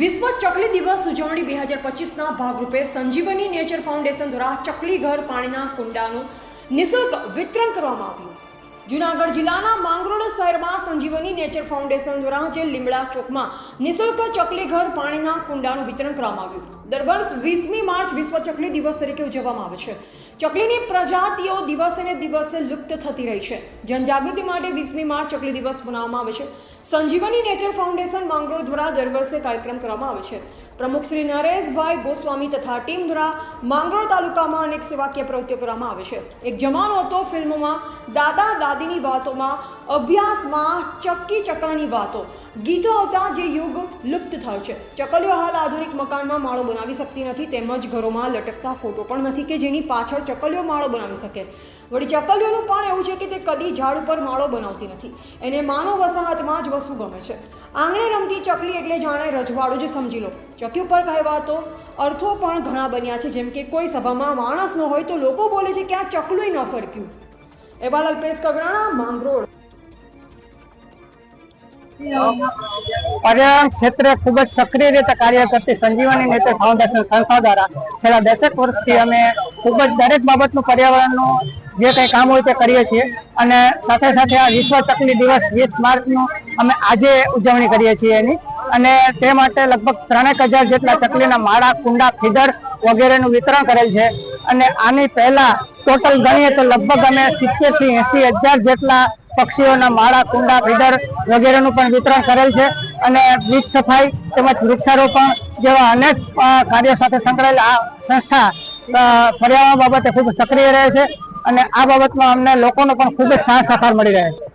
વિશ્વ ચકલી દિવસ ઉજવણી બે હજાર પચીસના ભાગરૂપે સંજીવની નેચર ફાઉન્ડેશન દ્વારા ચકલી ઘર પાણીના કુંડાનું નિઃશુલ્ક વિતરણ કરવામાં આવ્યું. જુનાગઢ જિલ્લાના માંગરોળ નેચર ફાઉન્ડેશન દ્વારા જે લીમડા ચોકમાં નિઃશુલ્ક ચકલી ઘર પાણીના કુંડાનું વિતરણ કરવામાં આવ્યું. દર વર્ષ વીસમી માર્ચ વિશ્વ ચકલી દિવસ તરીકે ઉજવવામાં આવે છે. ચકલીની પ્રજાતિઓ દિવસે દિવસે લુપ્ત થતી રહી છે. જનજાગૃતિ માટે વીસમી માર્ચ ચકલી દિવસ મનાવવામાં આવે છે. સંજીવની નેચર ફાઉન્ડેશન માંગરોળ દ્વારા દર વર્ષે કાર્યક્રમ કરવામાં આવે છે. પ્રમુખ શ્રી નરેશભાઈ ગોસ્વામી તથા ટીમ દ્વારા માંગરોળ તાલુકામાં અનેક સેવાકીય પ્રવૃત્તિઓ કરવામાં આવે છે. એક જમાનો હતો ફિલ્મોમાં દાદા દાદીની વાતોમાં અભ્યાસમાં ચક્કી ચકાની વાતો. ગીતો આવતા જે યુગ લુપ્ત થયો છે. ચકલીઓ હાલ આધુનિક મકાનમાં માળો બનાવી શકતી નથી, તેમજ ઘરોમાં લટકતા ફોટો પણ નથી કે જેની પાછળ ચકલીઓ માળો બનાવી શકે. વળી ચકલીઓનું પણ એવું છે કે તે કદી ઝાડ ઉપર માળો બનાવતી નથી. એને માનવ વસાહતમાં જ વસ્તુ ગમે છે. આંગણે રમતી ચકલી એટલે જાણે રજવાડું જ સમજી લો. ચકી ઉપર કહેવાતો અર્થો પણ ઘણા બન્યા છે. જેમ કે કોઈ સભામાં માણસ ન હોય તો લોકો બોલે છે કે આ ચકલું ન ફરક્યું. એવા અલ્પેશ કગરાણા માંગરોળ. પર્યાવરણ ક્ષેત્રે ખૂબ જ સક્રિય રીતે કાર્ય કરતી સંજીવની નેચર ફાઉન્ડેશન સંસ્થા દ્વારા છેલ્લા દસેક વર્ષથી અમે ખૂબ જ દરેક બાબતનું પર્યાવરણનું જે કંઈ કામ હોય તે કરીએ છીએ. અને સાથે સાથે આ વિશ્વ ચકલી દિવસ વીસ માર્ચનું અમે આજે ઉજવણી કરીએ છીએ એની. અને તે માટે લગભગ ત્રણેક હજાર જેટલા ચકલીના માળા, કુંડા, ફીડર વગેરેનું વિતરણ કરેલ છે. અને આની પહેલા ટોટલ ગણીએ તો લગભગ અમે સિત્તેરથી એસી હજાર જેટલા પક્ષીઓના માળા, કુંડા ફીડર વગેરેનું પણ વિતરણ કરેલ છે અને બીજ સફાઈ તેમજ વૃક્ષારોપણ જેવા અનેક કાર્યો સાથે સંકળાયેલ આ સંસ્થા પર્યાવરણ બાબતે ખૂબ સક્રિય રહે છે અને આ બાબતમાં અમને લોકોનો પણ ખૂબ જ સાથ સહકાર મળી રહે છે.